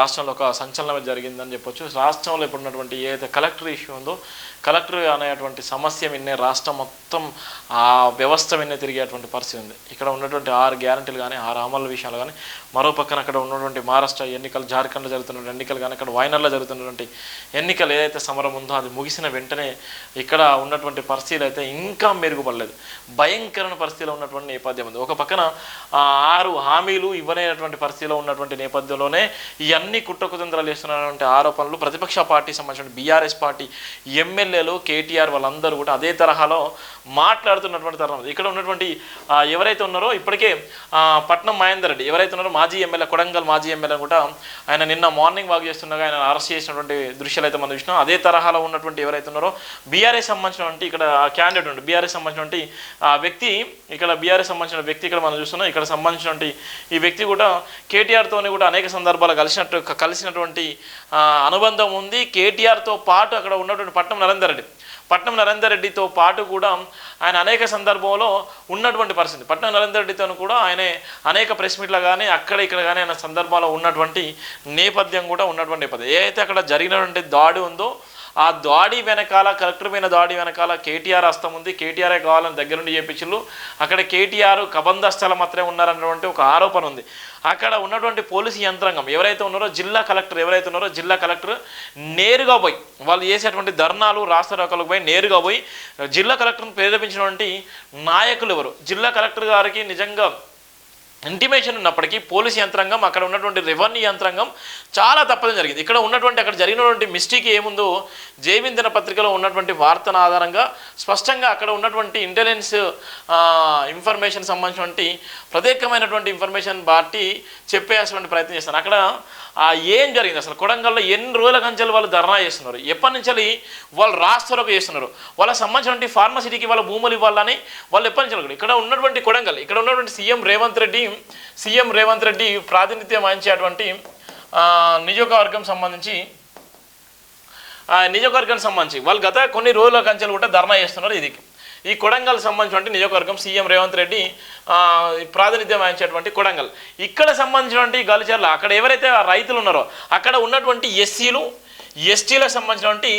రాష్ట్రంలో ఒక సంచలనం జరిగిందని చెప్పొచ్చు. రాష్ట్రంలో ఇప్పుడు ఉన్నటువంటి ఏదైతే కలెక్టర్ ఇష్యూ ఉందో కలెక్టర్ అనేటువంటి సమస్య విన్నే రాష్ట్రం మొత్తం ఆ వ్యవస్థ విన్నే తిరిగేటువంటి పరిస్థితి ఉంది. ఇక్కడ ఉన్నటువంటి ఆరు గ్యారంటీలు కానీ ఆరు అమలు విషయాలు కానీ మరో పక్కన అక్కడ ఉన్నటువంటి మహారాష్ట్ర ఎన్నికలు జార్ఖండ్లో జరుగుతున్న ఎన్నికలు కానీ అక్కడ వాయనాడ్లో జరుగుతున్నటువంటి ఎన్నికలు ఏదైతే సమరం ఉందో అది ముగిసిన వెంటనే ఇక్కడ ఉన్నటువంటి పరిస్థితులు అయితే ఇంకా మెరుగుపడలేదు. భయంకరమైన పరిస్థితిలో ఉన్నటువంటి నేపథ్యం ఉంది. ఒక పక్కన ఆరు హామీలు ఇవ్వలేనటువంటి పరిస్థితిలో ఉన్నటువంటి నేపథ్యంలోనే ఇవన్నీ కుట్రకుతంత్రాలు చేస్తున్నటువంటి ఆరోపణలు ప్రతిపక్ష పార్టీ సంబంధించిన బీఆర్ఎస్ పార్టీ ఎమ్మెల్యేలు కేటీఆర్ వాళ్ళందరూ కూడా అదే తరహాలో మాట్లాడుతున్నటువంటి తరుణం ఇక్కడ ఉన్నటువంటి ఎవరైతే ఉన్నారో ఇప్పటికే పట్నం మహేందర్ రెడ్డి ఎవరైతే ఉన్నారో మాజీ ఎమ్మెల్యే కొడంగల్ మాజీ ఎమ్మెల్యే కూడా ఆయన నిన్న మార్నింగ్ వాక్ చేస్తుండగా ఆయన అరెస్ట్ చేసినటువంటి దృశ్యాలు అయితే మనం చూసినాం. అదే తరహాలో ఉన్నటువంటి ఎవరైతే ఉన్నారో బీఆర్ఎస్ సంబంధించినటువంటి ఇక్కడ క్యాండిడేట్ ఉండి బీఆర్ఎస్ సంబంధించినటువంటి ఆ వ్యక్తి ఇక్కడ బీఆర్ఎస్ సంబంధించిన వ్యక్తి ఇక్కడ మనం చూస్తున్నాం. ఇక్కడ సంబంధించినటువంటి ఈ వ్యక్తి కూడా కేటీఆర్తోనే కూడా అనేక సందర్భాలు కలిసినట్టు కలిసినటువంటి అనుబంధం ఉంది. కేటీఆర్తో పాటు అక్కడ ఉన్నటువంటి పట్నం నరేందర్ రెడ్డి. పట్నం నరేందర్ రెడ్డితో పాటు కూడా ఆయన అనేక సందర్భంలో ఉన్నటువంటి పరిస్థితి. పట్నం నరేందర్ రెడ్డితో కూడా ఆయన అనేక ప్రెస్ మీట్లో కానీ అక్కడ ఇక్కడ కానీ ఆయన సందర్భాల్లో ఉన్నటువంటి నేపథ్యం కూడా ఉన్నటువంటి నేపథ్యం. అయితే అక్కడ జరిగినటువంటి దాడి ఉందో ఆ దాడి వెనకాల కలెక్టర్ పైన దాడి వెనకాల కేటీఆర్ హస్తం ఉంది. కేటీఆరే కావాలని దగ్గర నుండి చేపించు అక్కడ కేటీఆర్ కబందస్థల మాత్రమే ఉన్నారన్నటువంటి ఒక ఆరోపణ ఉంది. అక్కడ ఉన్నటువంటి పోలీసు యంత్రాంగం ఎవరైతే ఉన్నారో జిల్లా కలెక్టర్ ఎవరైతే ఉన్నారో జిల్లా కలెక్టర్ నేరుగా పోయి వాళ్ళు చేసేటువంటి ధర్నాలు రాష్ట్రాలకు పోయి నేరుగా పోయి జిల్లా కలెక్టర్ని ప్రేరేపించినటువంటి నాయకులు ఎవరు? జిల్లా కలెక్టర్ గారికి నిజంగా ఇంటిమేషన్ ఉన్నప్పటికీ పోలీస్ యంత్రాంగం అక్కడ ఉన్నటువంటి రెవెన్యూ యంత్రాంగం చాలా తప్పడం జరిగింది. ఇక్కడ ఉన్నటువంటి అక్కడ జరిగినటువంటి మిస్టేక్ ఏముందో జైవిన్ దినపత్రికలో ఉన్నటువంటి వార్తన ఆధారంగా స్పష్టంగా అక్కడ ఉన్నటువంటి ఇంటెలిజెన్స్ ఇన్ఫర్మేషన్ సంబంధించినటువంటి ప్రత్యేకమైనటువంటి ఇన్ఫర్మేషన్ బట్టి చెప్పేటువంటి ప్రయత్నం చేస్తాను అక్కడ ఏం జరిగింది? అసలు కొడంగల్లో ఎన్ని రోజుల కంచెలు వాళ్ళు ధర్నా చేస్తున్నారు? ఎప్పటి నుంచి వాళ్ళు రాష్ట్రాలకు చేస్తున్నారు? వాళ్ళకి సంబంధించినటువంటి ఫార్మసిటీకి వాళ్ళ భూములు ఇవ్వాలని వాళ్ళు ఎప్పటి నుంచి ఇక్కడ ఉన్నటువంటి కొడంగల్ ఇక్కడ ఉన్నటువంటి సీఎం రేవంత్ రెడ్డి సీఎం రేవంత్ రెడ్డి ప్రాతినిధ్యం వహించేటువంటి నియోజకవర్గం సంబంధించి నియోజకవర్గానికి సంబంధించి వాళ్ళు గత కొన్ని రోజుల కంచెలు కూడా ధర్నా చేస్తున్నారు ఇది. ఈ కొడంగల్ సంబంధించినటువంటి నియోజకవర్గం సీఎం రేవంత్ రెడ్డి ప్రాతినిధ్యం వహించేటువంటి కొడంగల్. ఇక్కడ సంబంధించినటువంటి గలిచర్ల అక్కడ ఎవరైతే రైతులు ఉన్నారో అక్కడ ఉన్నటువంటి ఎస్సీలు ఎస్టీలకు సంబంధించినటువంటి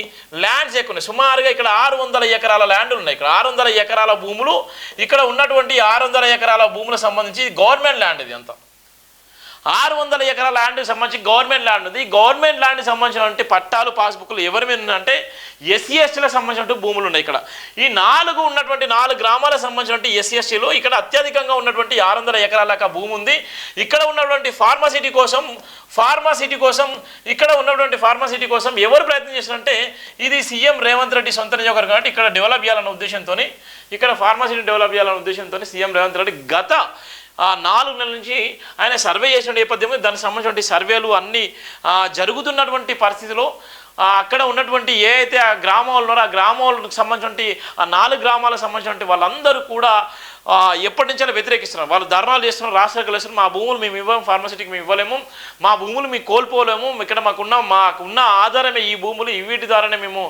ల్యాండ్స్ ఎక్కువ ఉన్నాయి. సుమారుగా ఇక్కడ ఆరు వందల ఎకరాల ల్యాండ్లు ఉన్నాయి. ఇక్కడ ఆరు వందల ఎకరాల భూములు ఇక్కడ ఉన్నటువంటి ఆరు వందల ఎకరాల భూములకు సంబంధించి గవర్నమెంట్ ల్యాండ్ ఇది అంతా. ఆరు వందల ఎకరాల ల్యాండ్కి సంబంధించి గవర్నమెంట్ ల్యాండ్ ఉంది. గవర్నమెంట్ ల్యాండ్కి సంబంధించినటువంటి పట్టాలు పాస్బుక్లు ఎవరి మీద ఉన్నాయంటే ఎస్సీ ఎస్టీలకు సంబంధించినటువంటి భూములు ఉన్నాయి ఇక్కడ. ఈ నాలుగు ఉన్నటువంటి నాలుగు గ్రామాలకు సంబంధించినటువంటి ఎస్సీ ఎస్టీలు ఇక్కడ అత్యధికంగా ఉన్నటువంటి ఆరు వందల ఎకరాల భూమి ఉంది. ఇక్కడ ఉన్నటువంటి ఫార్మాసిటీ కోసం ఫార్మాసిటీ కోసం ఇక్కడ ఉన్నటువంటి ఫార్మాసిటీ కోసం ఎవరు ప్రయత్నం చేశారంటే ఇది సీఎం రేవంత్ రెడ్డి సొంత నియోజకవర్గం కాబట్టి ఇక్కడ డెవలప్ చేయాలన్న ఉద్దేశంతో ఇక్కడ ఫార్మాసిటీ డెవలప్ చేయాలన్న ఉద్దేశంతో సీఎం రేవంత్ రెడ్డి గత ఆ నాలుగు నెలల నుంచి ఆయన సర్వే చేసిన నేపథ్యంలో దానికి సంబంధించినటువంటి సర్వేలు అన్నీ జరుగుతున్నటువంటి పరిస్థితిలో అక్కడ ఉన్నటువంటి ఏ అయితే ఆ గ్రామాలు ఉన్నారో ఆ గ్రామాలకు సంబంధించినటువంటి ఆ నాలుగు గ్రామాలకు సంబంధించినటువంటి వాళ్ళందరూ కూడా ఎప్పటి నుంచైనా వ్యతిరేకిస్తున్నారు. వాళ్ళు ధర్నాలు చేస్తున్నారు రాష్ట్రాలకు వేస్తున్నారు మా భూములు మేము ఇవ్వము ఫార్మసిటీకి మేము ఇవ్వలేము. మా భూములు మేము కోల్పోలేము. ఇక్కడ మాకున్న మాకున్న ఆధారమే ఈ భూములు ఈ వీటి ద్వారానే మేము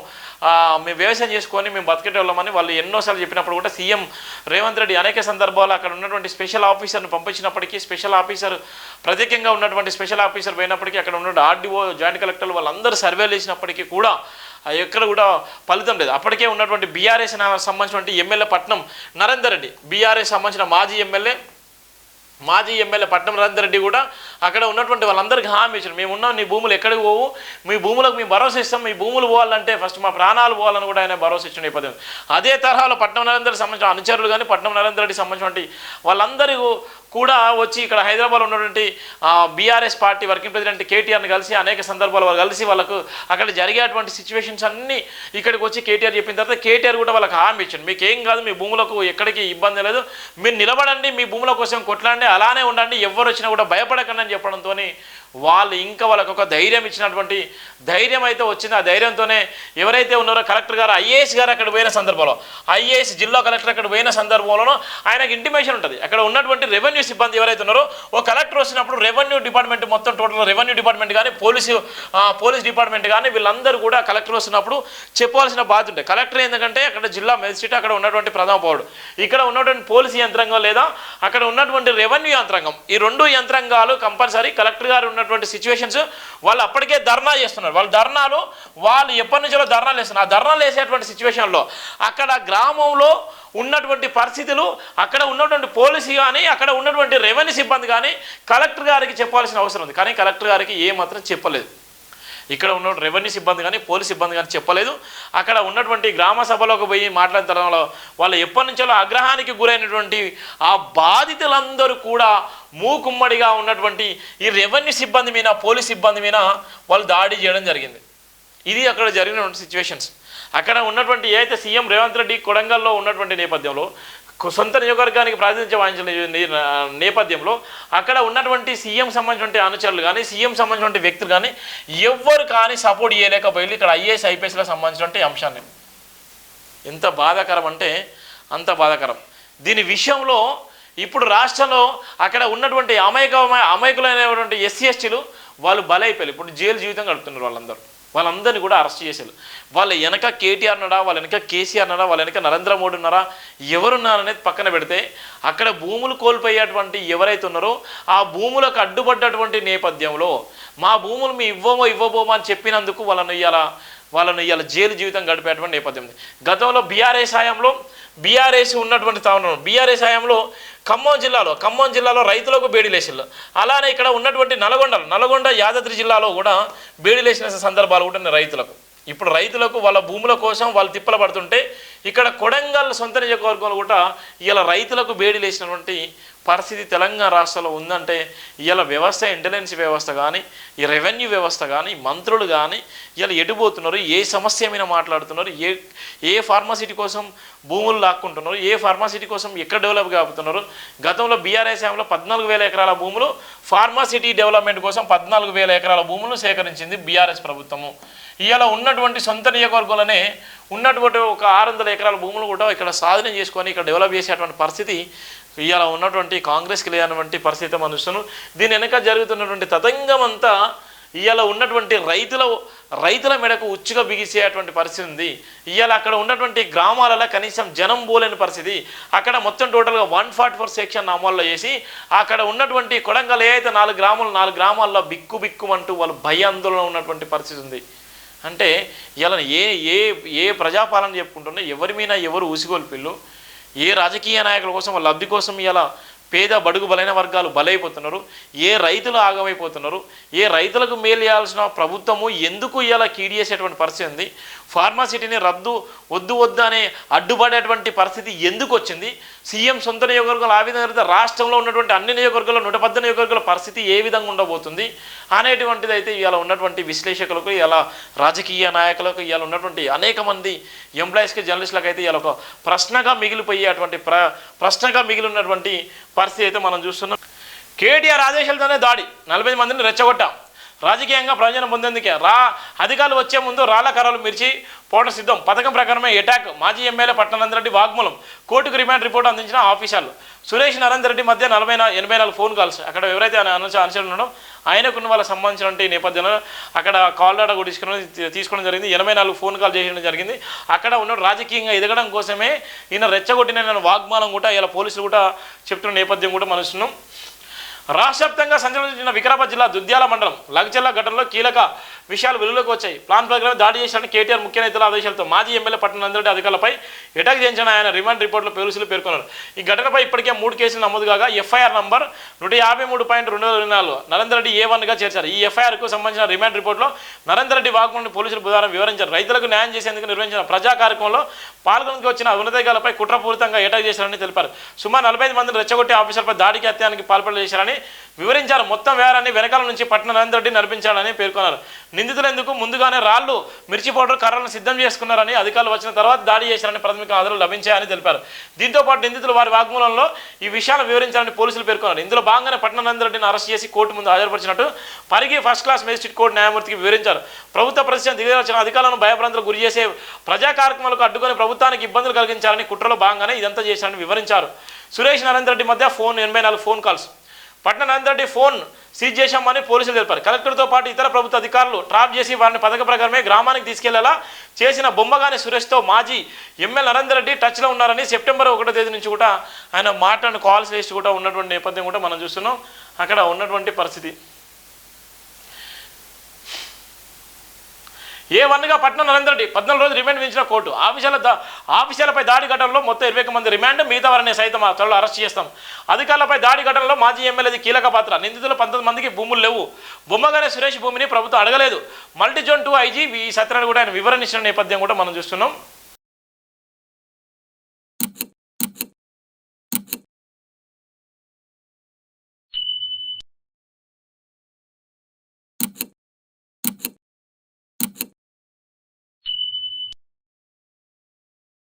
మేము వ్యవసాయం చేసుకొని మేము బతికేటోళ్ళమని వాళ్ళు ఎన్నోసార్లు చెప్పినప్పుడు కూడా సీఎం రేవంత్ రెడ్డి అనేక సందర్భాలు అక్కడ ఉన్నటువంటి స్పెషల్ ఆఫీసర్ని పంపించినప్పటికీ స్పెషల్ ఆఫీసర్ ప్రత్యేకంగా ఉన్నటువంటి స్పెషల్ ఆఫీసర్ పోయినప్పటికీ అక్కడ ఉన్నటువంటి ఆర్డీఓ జాయింట్ కలెక్టర్ వాళ్ళందరూ సర్వేలు చేసినప్పటికీ కూడా ఎక్కడ కూడా ఫలితం లేదు. అప్పటికే ఉన్నటువంటి బీఆర్ఎస్ సంబంధించినటువంటి ఎమ్మెల్యే పట్నం నరేందర్ రెడ్డి. బీఆర్ఎస్ సంబంధించిన మాజీ ఎమ్మెల్యే మాజీ ఎమ్మెల్యే పట్నం నరేందర్ రెడ్డి కూడా అక్కడ ఉన్నటువంటి వాళ్ళందరికీ హామీ ఇచ్చారు. మేము ఉన్నాం నీ భూములు ఎక్కడికి పోవు? మీ భూములకు మేము భరోసా ఇస్తాం. మీ భూములు పోవాలంటే ఫస్ట్ మా ప్రాణాలు పోవాలని కూడా ఆయన భరోసా ఇచ్చిన నేపథ్యం. అదే తరహాలో పట్నం నరేందర్ సంబంధించిన అనుచరులు కానీ పట్నం నరేందర్ రెడ్డి సంబంధించినటువంటి వాళ్ళందరూ కూడా వచ్చి ఇక్కడ హైదరాబాద్ ఉన్నటువంటి బీఆర్ఎస్ పార్టీ వర్కింగ్ ప్రెసిడెంట్ కేటీఆర్ని కలిసి అనేక సందర్భాలు వాళ్ళు కలిసి వాళ్ళకు అక్కడ జరిగేటువంటి సిచ్యువేషన్స్ అన్నీ ఇక్కడికి వచ్చి కేటీఆర్ చెప్పిన తర్వాత కేటీఆర్ కూడా వాళ్ళకి హామీ ఇచ్చింది మీకు ఏం కాదు మీ భూములకు ఎక్కడికి ఇబ్బంది లేదు. మీరు నిలబడండి మీ భూముల కోసం కొట్లాడండి అలానే ఉండండి. ఎవరు వచ్చినా కూడా భయపడకండి అని చెప్పడంతో వాళ్ళు ఇంకా వాళ్ళకు ఒక ధైర్యం ఇచ్చినటువంటి ధైర్యం అయితే వచ్చింది. ఆ ధైర్యంతోనే ఎవరైతే ఉన్నారో కలెక్టర్ గారు ఐఏఎస్ గారు అక్కడ పోయిన సందర్భంలో ఐఏఎస్ జిల్లా కలెక్టర్ అక్కడ పోయిన సందర్భంలోనూ ఆయనకు ఇంటిమేషన్ ఉంటుంది. అక్కడ ఉన్నటువంటి రెవెన్యూ సిబ్బంది ఎవరైతే ఉన్నారో ఓ కలెక్టర్ వచ్చినప్పుడు రెవెన్యూ డిపార్ట్మెంట్ మొత్తం టోటల్ రెవెన్యూ డిపార్ట్మెంట్ కానీ పోలీసు పోలీస్ డిపార్ట్మెంట్ కానీ వీళ్ళందరూ కూడా కలెక్టర్ వస్తున్నప్పుడు చెప్పవలసిన బాధ్యత ఉంటాయి కలెక్టర్ ఎందుకంటే అక్కడ జిల్లా మెజిస్ట్రేట్ అక్కడ ఉన్నటువంటి ప్రధాన పౌరుడు. ఇక్కడ ఉన్నటువంటి పోలీసు యంత్రాంగం లేదా అక్కడ ఉన్నటువంటి రెవెన్యూ యంత్రాంగం. ఈ రెండు యంత్రాంగాలు కంపల్సరీ కలెక్టర్ గారు ఉన్నటువంటి సిచ్యువేషన్స్ వాళ్ళు అప్పటికే ధర్నా చేస్తున్నారు. వాళ్ళు ధర్నాలు వాళ్ళు ఎప్పటి నుంచో ధర్నాలు వేస్తున్నారు ఆ ధర్నాలు వేసేటువంటి సిచ్యువేషన్లో అక్కడ గ్రామంలో ఉన్నటువంటి పరిస్థితులు అక్కడ ఉన్నటువంటి పోలీసు కానీ అక్కడ ఉన్నటువంటి రెవెన్యూ సిబ్బంది కానీ కలెక్టర్ గారికి చెప్పాల్సిన అవసరం ఉంది. కానీ కలెక్టర్ గారికి ఏ మాత్రం చెప్పలేదు. ఇక్కడ ఉన్న రెవెన్యూ సిబ్బంది కానీ పోలీస్ సిబ్బంది కానీ చెప్పలేదు. అక్కడ ఉన్నటువంటి గ్రామ సభలోకి పోయి మాట్లాడిన తరంలో వాళ్ళు ఎప్పటి నుంచో ఆగ్రహానికి గురైనటువంటి ఆ బాధితులందరూ కూడా మూకుమ్మడిగా ఉన్నటువంటి ఈ రెవెన్యూ సిబ్బంది మీద పోలీస్ సిబ్బంది మీద వాళ్ళు దాడి చేయడం జరిగింది. ఇది అక్కడ జరిగినటువంటి సిచ్యువేషన్స్ అక్కడ ఉన్నటువంటి ఏదైతే సీఎం రేవంత్ రెడ్డి కొడంగల్లో ఉన్నటువంటి నేపథ్యంలో సొంత నియోజకవర్గానికి ప్రాతినిధ్యం వహించిన నే- నేపథ్యంలో అక్కడ ఉన్నటువంటి సీఎం సంబంధించినటువంటి అనుచరులు కానీ సీఎం సంబంధించినటువంటి వ్యక్తులు కానీ ఎవ్వరు కానీ సపోర్ట్ చేయలేకపోయి ఇక్కడ ఐఏఎస్ ఐపీఎస్లకు సంబంధించినటువంటి అంశాన్ని. ఎంత బాధాకరం అంటే అంత బాధాకరం. దీని విషయంలో ఇప్పుడు రాష్ట్రంలో అక్కడ ఉన్నటువంటి అమాయక అమాయకులైనటువంటి ఎస్సీ ఎస్టీలు వాళ్ళు బలైపోయారు. ఇప్పుడు జైలు జీవితం గడుపుతున్నారు వాళ్ళందరూ. వాళ్ళందరినీ కూడా అరెస్ట్ చేశారు. వాళ్ళ వెనక కేటీఆర్ ఉన్నారా వాళ్ళ వెనక కేసీఆర్ ఉన్నారా వాళ్ళ వెనక నరేంద్ర మోడీ ఉన్నారా? ఎవరున్నారనేది పక్కన పెడితే అక్కడ భూములు కోల్పోయేటువంటి ఎవరైతే ఉన్నారో ఆ భూములకు అడ్డుపడ్డటువంటి నేపథ్యంలో మా భూములు మీ ఇవ్వమో ఇవ్వబోమో అని చెప్పినందుకు వాళ్ళని ఇయ్యాల? వాళ్ళని ఇవాళ జైలు జీవితం గడిపేటువంటి నేపథ్యం ఉంది. గతంలో బీఆర్ఎస్ హయాంలో బీఆర్ఎస్ ఉన్నటువంటి తాను బీఆర్ఎస్ హయాంలో ఖమ్మం జిల్లాలో ఖమ్మం జిల్లాలో రైతులకు బేడిలేసిల్లు అలానే ఇక్కడ ఉన్నటువంటి నల్గొండలు నల్గొండ యాదాద్రి జిల్లాలో కూడా బేడిలేసిన సందర్భాలు కూడా ఉన్నాయి రైతులకు. ఇప్పుడు రైతులకు వాళ్ళ భూముల కోసం వాళ్ళు తిప్పలు పడుతుంటే ఇక్కడ కొడంగల్ సొంత నియోజకవర్గంలో కూడా ఇలా రైతులకు బేడిలేసినటువంటి పరిస్థితి తెలంగాణ రాష్ట్రంలో ఉందంటే ఇలా వ్యవస్థ ఇంటెలిజెన్స్ వ్యవస్థ కానీ ఈ రెవెన్యూ వ్యవస్థ కానీ మంత్రులు కానీ ఇలా ఎడిపోతున్నారు ఏ సమస్య మీద మాట్లాడుతున్నారు ఏ ఏ ఫార్మాసిటీ కోసం భూములు లాక్కుంటున్నారు ఏ ఫార్మాసిటీ కోసం ఎక్కడ డెవలప్ కాబోతున్నారు. గతంలో బీఆర్ఎస్ హయాంలో పద్నాలుగు వేల ఎకరాల భూములు ఫార్మాసిటీ డెవలప్మెంట్ కోసం పద్నాలుగు వేల ఎకరాల భూములను సేకరించింది బీఆర్ఎస్ ప్రభుత్వము. ఇవాళ ఉన్నటువంటి సొంత నియోజకవర్గంలోనే ఉన్నటువంటి ఒక ఆరు వందల ఎకరాల భూములు కూడా ఇక్కడ సాధన చేసుకొని ఇక్కడ డెవలప్ చేసేటువంటి పరిస్థితి ఇవాళ ఉన్నటువంటి కాంగ్రెస్కి లేనటువంటి పరిస్థితి మనం దీని వెనక జరుగుతున్నటువంటి తతంగం అంతా ఇవాళ ఉన్నటువంటి రైతుల రైతుల మెడకు ఉచ్చుగా బిగిసేటువంటి పరిస్థితి ఉంది. ఇవాళ అక్కడ ఉన్నటువంటి గ్రామాలలో కనీసం జనం పోలేని పరిస్థితి. అక్కడ మొత్తం టోటల్గా వన్ ఫార్టీ ఫోర్ సెక్షన్ అమల్లో చేసి అక్కడ ఉన్నటువంటి కొడంగల్ ఏదైతే నాలుగు గ్రామాలు నాలుగు గ్రామాల్లో బిక్కు బిక్కుమంటూ వాళ్ళు భయాందోళన ఉన్నటువంటి పరిస్థితి ఉంది. అంటే ఇలా ఏ ఏ ఏ ప్రజాపాలన చెప్పుకుంటున్నా ఎవరి మీద ఎవరు ఊసిగోల్పిల్లు ఏ రాజకీయ నాయకుల కోసం లబ్ధి కోసం ఇలా పేద బడుగు బలైన వర్గాలు బలైపోతున్నారు ఏ రైతులు ఆగమైపోతున్నారు ఏ రైతులకు మేలు చేయాల్సిన ప్రభుత్వము ఎందుకు ఇలా కీడియేసేటువంటి పరిస్థితి ఉంది? ఫార్మాసిటీని రద్దు వద్దు వద్దు అనే అడ్డుపడేటువంటి పరిస్థితి ఎందుకు వచ్చింది? సీఎం సొంత నియోజకవర్గాలు ఆ విధంగా రాష్ట్రంలో ఉన్నటువంటి అన్ని నియోజకవర్గాల్లో నూట పద్దెనిమిది నియోజకవర్గాల పరిస్థితి ఏ విధంగా ఉండబోతుంది అనేటువంటిది అయితే ఇవాళ ఉన్నటువంటి విశ్లేషకులకు ఇలా రాజకీయ నాయకులకు ఇవాళ ఉన్నటువంటి అనేక మంది ఎంప్లాయీస్కి జర్నలిస్టులకు అయితే ఇవాళ ఒక ప్రశ్నగా మిగిలిపోయేటువంటి ప్ర ప్రశ్నగా మిగిలి ఉన్నటువంటి పరిస్థితి అయితే మనం చూస్తున్నాం. కేటీఆర్ ఆదేశాలతోనే దాడి. నలభై మందిని రెచ్చగొట్టాం. రాజకీయంగా ప్రయోజనం పొందేందుకే? రా అధికారులు వచ్చే ముందు రాళ్ళ కర్రలు మిర్చి పోట సిద్ధం. పథకం ప్రకారమే అటాక్ మాజీ ఎమ్మెల్యే పట్టణందరెడ్డి వాగ్మూలం. కోర్టుకు రిమాండ్ రిపోర్ట్ అందించిన ఆఫీసర్లు సురేష్ నరేందర్ రెడ్డి మధ్య నలభై ఎనభై నాలుగు ఫోన్ కాల్స్ అక్కడ ఎవరైతే ఆయన అనుచ ఆయనకున్న వాళ్ళకి సంబంధించిన నేపథ్యంలో అక్కడ కాల్ డేటా కూడా తీసుకుని తీసుకోవడం జరిగింది. ఎనభై నాలుగు ఫోన్ కాల్ చేయడం జరిగింది. అక్కడ ఉన్న రాజకీయంగా ఎదగడం కోసమే ఈయన రెచ్చగొట్టిన నేను వాగ్మానం కూడా ఇలా పోలీసులు కూడా చెప్తున్న నేపథ్యం కూడా మనం రాష్ట్రవ్యాప్తంగా రాష్ట్ర సంచలనించిన వికారాబాద్ జిల్లా దుద్యాల మండలం లగచెల్ల ఘటనలో కీలక విషయాలు వెలుగులోకి వచ్చాయి. ప్లాన్ ప్రకారం దాడి చేశారని కేటీఆర్ ముఖ్య నేతల ఆదేశాలతో మాజీ ఎమ్మెల్యే పట్టణందరెడ్డి అధికారులపై అటాక్ చేయించిన ఆయన రిమాండ్ రిపోర్ట్లో పోలీసులు పేర్కొన్నారు. ఈ ఘటనపై ఇప్పటికే మూడు కేసులు నమోదు కాగా ఎఫ్ఐఆర్ నంబర్ నూట యాభై మూడు పాయింట్ రెండు వేల ఇరవై నాలుగు నరేందర్ రెడ్డి ఏ వన్గా చేర్చారు. ఈ ఎఫ్ఐఆర్కు సంబంధించిన రిమాండ్ రిపోర్టులో నరేందర్ రెడ్డి వాగ్మూలని పోలీసులు బుధవారం వివరించారు. రైతులకు న్యాయం చేసేందుకు నిర్వహించిన ప్రజా కార్యక్రమంలో పాల్గొనకు వచ్చిన ఉన్నతాధికారులపై కుట్రపూరితంగా అటాక్ చేశారని తెలిపారు. సుమారు నలభై ఐదు మందిని రెచ్చగొట్టే ఆఫీసర్పై దాడికి హత్యానికి పాల్పడ చేశారని వివరించారు. మొత్తం వ్యవహారాన్ని వెనకాల నుంచి పట్టణ నరేందర్ రెడ్డి నడిపించాడని పేర్కొన్నారు. నిందితులు ఎందుకు ముందుగానే రాళ్ళు మిర్చి పౌడర్ కర్రలను సిద్ధం చేసుకున్నారని అధికారులు వచ్చిన తర్వాత దాడి చేశారని ప్రాథమిక ఆధారాలు లభించాయని తెలిపారు. దీంతో పాటు నిందితులు వారి వాగ్మూలంలో ఈ విషయాలు వివరించాలని పోలీసులు పేర్కొన్నారు. ఇందులో భాగంగానే పట్టణ నరేందర్ రెడ్డిని అరెస్ట్ చేసి కోర్టు ముందు హాజరుపరిచినట్టు Parigi first class magistrate court న్యాయమూర్తికి వివరించారు. ప్రభుత్వ ప్రతిష్టం దిగవచ్చిన అధికారులను భయభ్రాంతులకు గురి చేసే ప్రజా కార్యక్రమాలకు అడ్డుకొని ప్రభుత్వానికి ఇబ్బందులు కలిగించాలని కుట్రలో భాగంగానే ఇదంతా చేశారని వివరించారు. సురేష్ నరేందర్ రెడ్డి మధ్య ఫోన్ ఎనభై నాలుగు ఫోన్ కాల్స్. పట్న ఫోన్ సీజ్ చేశామని పోలీసులు తెలిపారు. కలెక్టర్తో పాటు ఇతర ప్రభుత్వ అధికారులు ట్రాప్ చేసి వారిని పథక ప్రకారమే గ్రామానికి తీసుకెళ్ళేలా చేసిన బొమ్మగాని సురేష్తో మాజీ ఎమ్మెల్యే నరేందర్ రెడ్డి టచ్లో ఉన్నారని సెప్టెంబర్ ఒకటో తేదీ నుంచి కూడా ఆయన మాట్లాడిన కాల్స్ లిస్ట్ కూడా ఉన్నటువంటి నేపథ్యం కూడా మనం చూస్తున్నాం. అక్కడ ఉన్నటువంటి పరిస్థితి. ఏ వన్గా పట్నం నరేంద్ర రెడ్డి పద్నాలుగు రోజులు రిమాండ్ విధించిన కోర్టు. ఆఫీసర్ల ఆఫీసర్లపై దాడి ఘటనలో మొత్తం ఇరవై మంది రిమాండ్ మిగతా వారిని సైతం ఆ త్వరలో అరెస్ట్ చేస్తాం. అధికారులపై దాడి ఘటనలో మాజీ ఎమ్మెల్యేది కీలక పాత్ర. నిందితులు పంతొమ్మిది మందికి భూములు లేవు. బొమ్మగానే సురేష్ భూమిని ప్రభుత్వం అడగలేదు. Multi zone two IG V Satyanarayana కూడా ఆయన వివరణ ఇచ్చిన నేపథ్యం కూడా మనం చూస్తున్నాం.